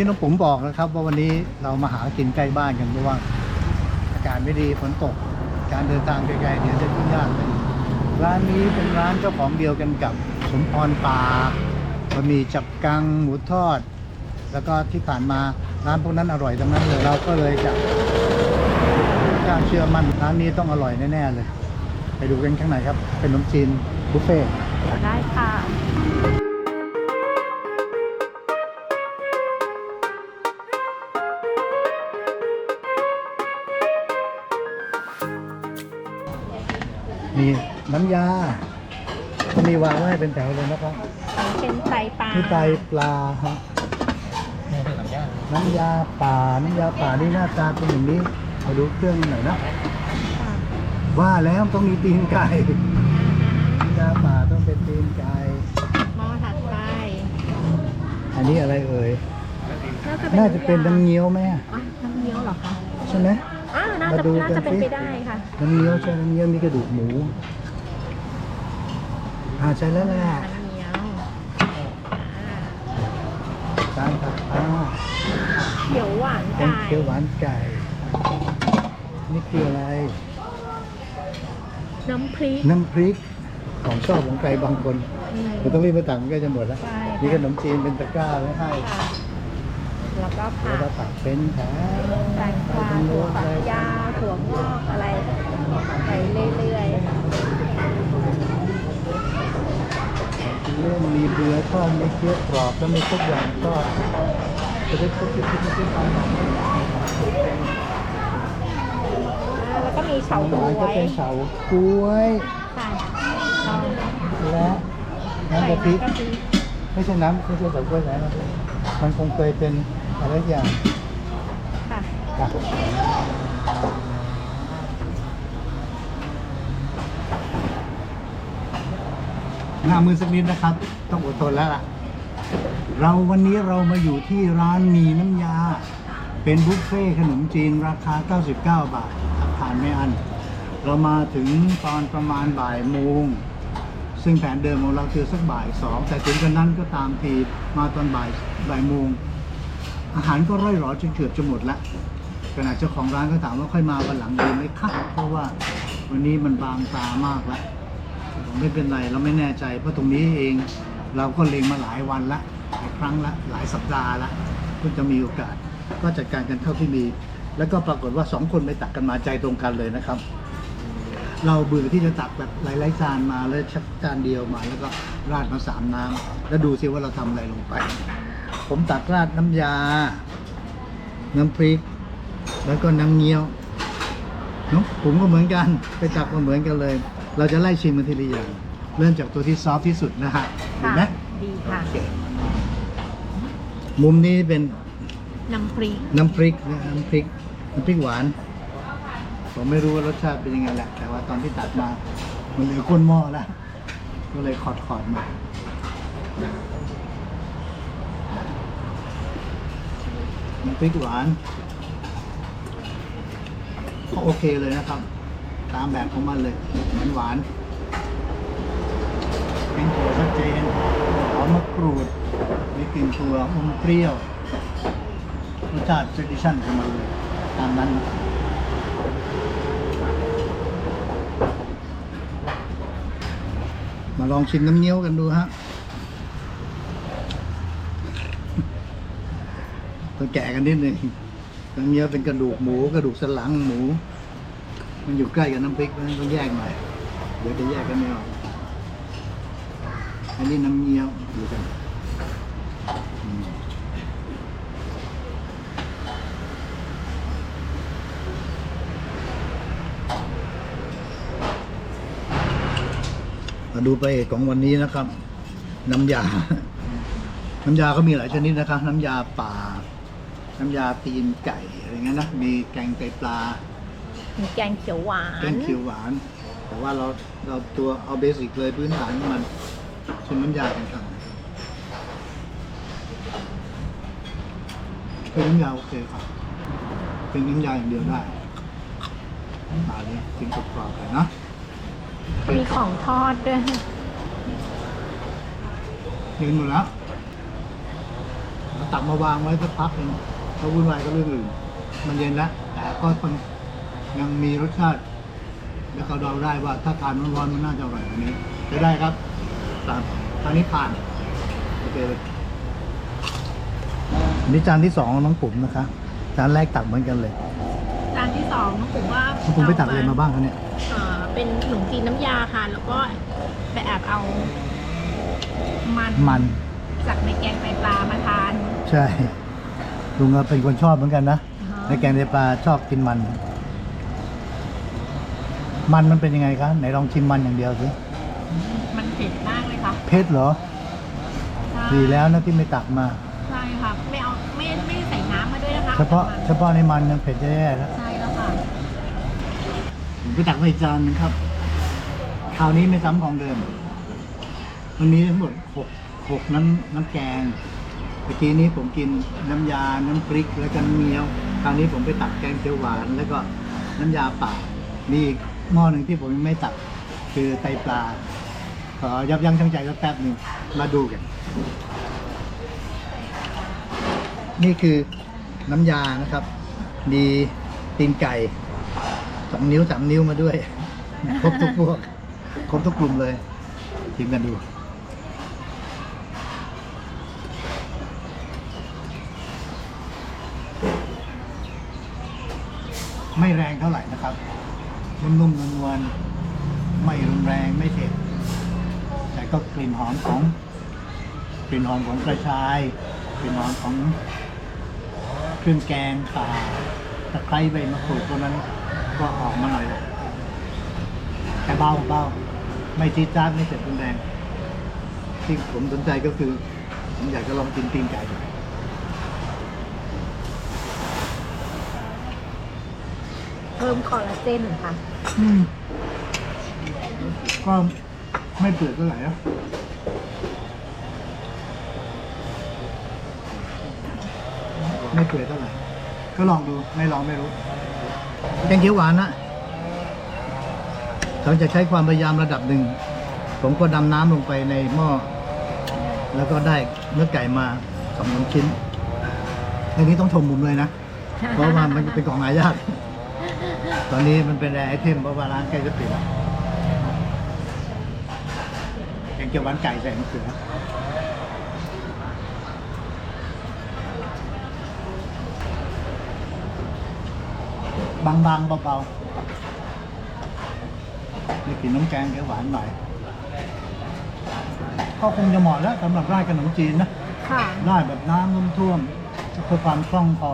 ที่น้องปุ๋มบอกนะครับ ว่าวันนี้เรามาหากินใกล้บ้านกันเพราะว่าอากาศไม่ดีฝนตก การเดินทางไกลๆเนี่ยจะยุ่งยากเลยร้านนี้เป็นร้านเจ้าของเดียวกันกับสมพรปลาบะหมี่จับกังหมูทอด แล้วก็ที่ผ่านมาร้านพวกนั้นอร่อยทั้งนั้นเลยเราก็เลยจะกล้าเชื่อมั่นร้านนี้ต้องอร่อยแน่ๆเลย ไปดูกันข้างในครับ เป็นขนมจีนบุฟเฟ่ต์ได้ค่ะ มีน้ำยาก็มีวางไว้ให้เป็นแถวเลยนะครับ เป็นไตปลานี่ไตปลาฮะน้ำยาป่า น้ำยาป่านี่หน้าตาเป็นอย่างนี้มาดูเครื่องหน่อยนะค่ะว่าแล้วต้องมีตีนไก่ น้ำยาป่าต้องเป็นตีนไก่หม้อถัดไป อันนี้อะไรเอ่ย น่าน่าจะจะเป็นน้ำเงี้ยวไหมอะอ๋อน้ำเงี้ยวเหรอคะ ใช่ไหม อ่าน่ามาจะดูน่ากันจะเป็นสิไปได้ค่ะ น้ำเงี้ยวใช่น้ำเงี้ยวมีกระดูกหมูอ่าใช่แล้วแหละ น้ำเงี้ยวอ่าจานตักปลาเขียวหวานเป็นไก่เขียวหวานไก่ นี่คืออะไร น้ำพริก น้ำพริก ของชอบของใครบางคนอืม เราต้องรีบไปตักมันก็จะหมดแล้ว ใช่ค่ะมีขนมจีนเป็นตะกร้าไว้ให้ ค่ะ แล้วก็แล้ผัวกก็ตักเป็นแถวแตงกวาถั่วฝักยาวถั่วงอกอะไรไปเรื่อยเรื่องมีเบื่อทอดมีเคี้ยวกรอบแล้วมีทุกอย่างก็จะได้ทุกที่ที่ทำๆอ่าแล้วก็มีเฉาหก๊วานวก็ยเป็นเฉาก้วย ค่ะลองและน้ำกะทิใส่น้ำกะทิ ไม่ใช่น้ำไม่ใช่เฉาก้วยนะมันคงเคยเป็น อะไรสักอย่างค่ะค่ะหน้ามือสักนิดนะครับ ต้องอดทนแล้วล่ะ เราวันนี้เรามาอยู่ที่ร้านมีน้ำยา เป็นบุฟเฟ่ต์ขนมจีนราคา 99 บาททานไม่อัน เรามาถึงตอนประมาณบ่ายโมงซึ่งแผนเดิมของเราคือสักบ่ายสองแต่ถึงกันนั้นก็ตามทีมาตอนบ่ายบ่ายโมง อาหารก็ร่อยหรอจนเกือบจะหมดล้วขณะเจ้าของร้านก็ถามว่าค่อยมาวันหลังดีไหมครับเพราะว่าวันนี้มันบางตามากแล้วผมไม่เป็นไรเราไม่แน่ใจ เพราะตรงนี้เองเราก็เล็งมาหลายวันละหลายครั้งละหลายสัปดาห์ละเพิ่งจะมีโอกาส ก็จัดการกันเท่าที่มี แล้วก็ปรากฏว่าสองคนไปตักกันมาใจตรงกันเลยนะครับ เราเบื่อที่จะตักแบบหลายๆจานมาแล้วชักจานเดียวมา แล้วก็ราดมาสามน้ำแล้วดูซิว่าเราทำอะไรลงไป ผมตักราดน้ำยา น้ำพริก แล้วก็น้ำเงี้ยวเนาะผมก็เหมือนกัน ไปตักมาเหมือนกันเลย เราจะไล่ชิมกันทีละอย่างเริ่มจากตัวที่ซอฟต์ที่สุดนะฮะเห็นไหมดีค่ะโอเคมุมนี้เป็นน้ำพริก น้ำพริกนะน้ำพริกน้ำพริกหวาน ผมไม่รู้ว่ารสชาติเป็นยังไงแหละ แต่ว่าตอนที่ตัดมา มันเหลือก้นหม้อแล้ว ก็เลยขอดขอดๆมา น้ำ พริกหวานก็โอเคเลยนะครับ ตามแบบของมันเลยเหวานหวานๆเป็นถั่วชัดเจนหอมมะกรูดมีกลิ่นถั่วอมเปรี้ยวรสชาติ tradition ของมันเลยตามนั้นมาลองชิมน้ำเงี้ยวกันดูฮะ ต้อง แกะกันนิดหนึ่งน้ำเงี้ยวเป็นกระดูกหมูกระดูกสันหลังหมู มันอยู่ใกล้กับน้ำพริกเพราะฉะนั้นต้องแยกหน่อยเดี๋ยวจะแยกกันไม่ออกอันนี้น้ำเงี้ยวดูกันมมาดูไปเอกของวันนี้นะครับ น้ำยา น้ำยาก็มีหลายชนิดนะครับ น้ำยาป่า น้ำยาตีนไก่อะไรเงี้ยนะ มีแกงไตปลา มีแกงเขียวหวานแกงเขียวหวาน แต่ว่าเราเราตัวเอาเบสิกเลยพื้นฐานของมันชิมน้ำยากันครับเป็นน้ำยาโอเคครับเป็นน้ำยาอย่างเดียวได้มาเลยกินกรอบๆเลยนะมีของทอดด้วยกินหมดแล้วตักมาวางไว้สักพักหนึ่ง ก็วุ่นวายก็เรื่องอื่น มันเย็นแล้วแต่ก็ยังยังมีรสชาติ แล้วก็เดาได้ว่าถ้าทานร้อนๆมันน่าจะอร่อยกว่านี้จะได้ครับตามตอนนี้ผ่านโอเคเลยอันนี้จานที่สองของน้องปุ๋มนะคะจานแรกตักเหมือนกันเลยจานที่สองน้องผมว่าน้องปุ๋มไปตักอะไรมาบ้างคะเนี่ยเอ่อเป็นขนมจีนน้ำยาค่ะ แล้วก็ไปแอบเอามันมันจากในแกงไตปลามาทาน ใช่ ลุงก็เป็นคนชอบเหมือนกันนะในแกงไตปลาชอบกินมัน มันมันเป็นยังไงคะไหนลองชิมมันอย่างเดียวสิมันเผ็ดมากเลยค่ะเผ็ดเหรอใช่ดีแล้วนะที่ไม่ตักมาใช่ค่ะไม่เอาไม่ไม่ได้ใส่น้ำมาด้วยนะคะเฉพาะอแต่มันเฉพาะในมันยังเผ็ดแย่ๆแล้วใช่แล้วค่ะผมไปตักมาอีกจานหนึงครับคราวนี้ไม่ซ้ำของเดิมมันมีทั้งหมดหกหกน้ำน้ำแกงเมื่อกี้นี้ผมกินน้ำยา น้ำพริกแล้วก็น้ำเงี้ยว คราวนี้ผมไปตักแกงเขียวหวาน แล้วก็น้ำยาป่า มีอีกหม้อหนึ่งที่ผมยังไม่ตักคือไตปลา ขอยับยั้งชั่งใจสักแป๊บหนึ่งมาดูกัน นี่คือน้ำยานะครับ มีตีนไก่สองนิ้วสามนิ้วมาด้วย ครบทุกพวก ครบทุกกลุ่มเลยชิมกันดู ไม่แรงเท่าไหร่นะครับนุ่มๆนวลๆไม่รุนแรงไม่เผ็ดแต่ก็กลิ่นหอมของกลิ่นหอมของกระชายกลิ่นหอมของเครื่องแกงป่าตะไคร้ใบมะกรูดตัวนั้นก็ออกมาหน่อยแต่เบาเบาไม่จี๊ดจ๊าดไม่เผ็ดรุนแรงที่ผมสนใจก็คือ ผมอยากจะลองกินตีนไก่ เพิ่มคอลลาเจนค่ะ อืมก็ไม่เปื่อยเท่าไหร่นะไม่เปื่อยเท่าไหร่ ก็ลองดูไม่ลองไม่รู้แกงเขียวหวานนะเขาจะใช้ความพยายามระดับหนึ่ง ผมก็ดำน้ำลงไปในหม้อ แล้วก็ได้เนื้อไก่มาสองสามชิ้นอันนี้ต้องชมมุมเลยนะ เพราะว่ามันเป็นของหายาก ตอนนี้มันเป็นไอเทมเพราะว่าร้านใกล้จะปิดแล้วแกงเขียวหวานไก่ใส่มะเขือบางๆเบาๆนี่กินน้ำแกงเขียวหวานหน่อยก็คงจะเหมาะแล้วสำหรับราดขนมจีนนะค่ะราดแบบน้ำท่วมๆเพื่อความคล่องคอ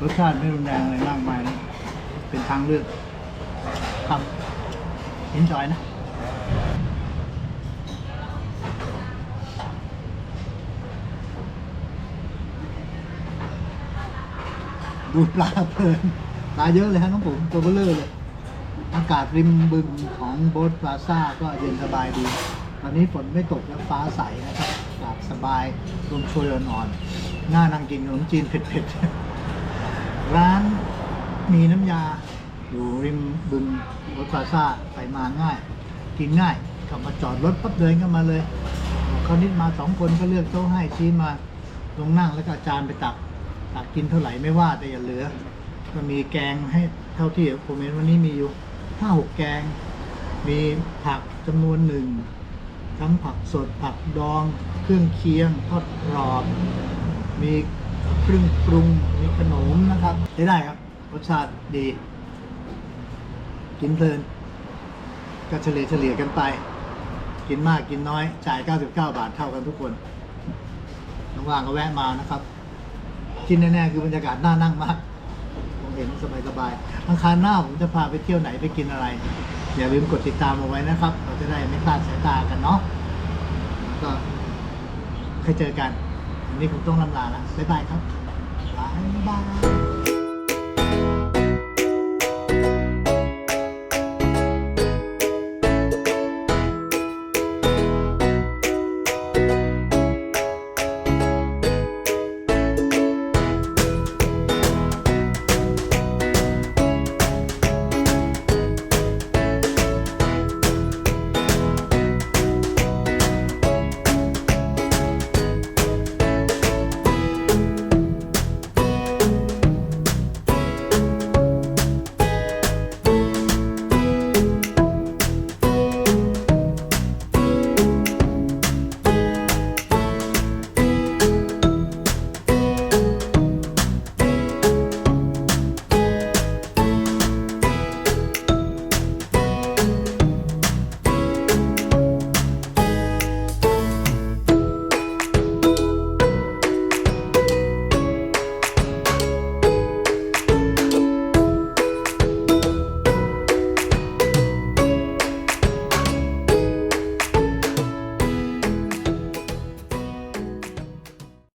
รสชาติไม่รุนแรงอะไรมากมายนะ เป็นทางเลือกครับเห็นจอยนะดูปลาเพลินปลาเยอะเลยฮะน้องผมตัวเบลเลอร์เลยอากาศริมบึงของโบ๊ทพลาซ่าก็เย็นสบายดี ตอนนี้ฝนไม่ตกแล้วฟ้าใสนะครับอากาศสบายลมโชยอ่อนๆน่านั่งกินขนมจีนเผ็ดๆ ร้าน มีน้ำยาอยู่ริมบึงโบ๊ทพลาซ่าไปมาง่าย กินง่ายขับมาจอดรถปั๊บเดินเข้ามาเลยเขานิดมาสองคนก็เลือกโต๊ะให้ชี้มาลงนั่งแล้วก็อาจานไปตัก ตักกินเท่าไหร่ไม่ว่าแต่อย่าเหลือ ก็มีแกงให้เท่าที่ผมเห็นวันนี้มีอยู่ห้าหกแกง มีผักจำนวนหนึ่ง ทั้งผักสดผักดอง เครื่องเคียงทอดกรอบ มีเครื่องปรุงมีขนมนะครับได้ได้ครับ รสชาติดี กินเพลิน ก็เฉลี่ยเฉลี่ยกันไป กินมากกินน้อย จ่าย 99 บาทเท่ากันทุกคนว่างๆก็แวะมานะครับ ที่แน่ๆคือบรรยากาศน่านั่งมาก ผมเห็นสบายๆอังคารหน้าผมจะพาไปเที่ยวไหนไปกินอะไร อย่าลืมกดติดตามเอาไว้นะครับ เราจะได้ไม่พลาดสายตากันเนาะก็เคยเจอกันวันนี้ผมต้องลำลาละบ๊ายบายครับ บ๊ายบาย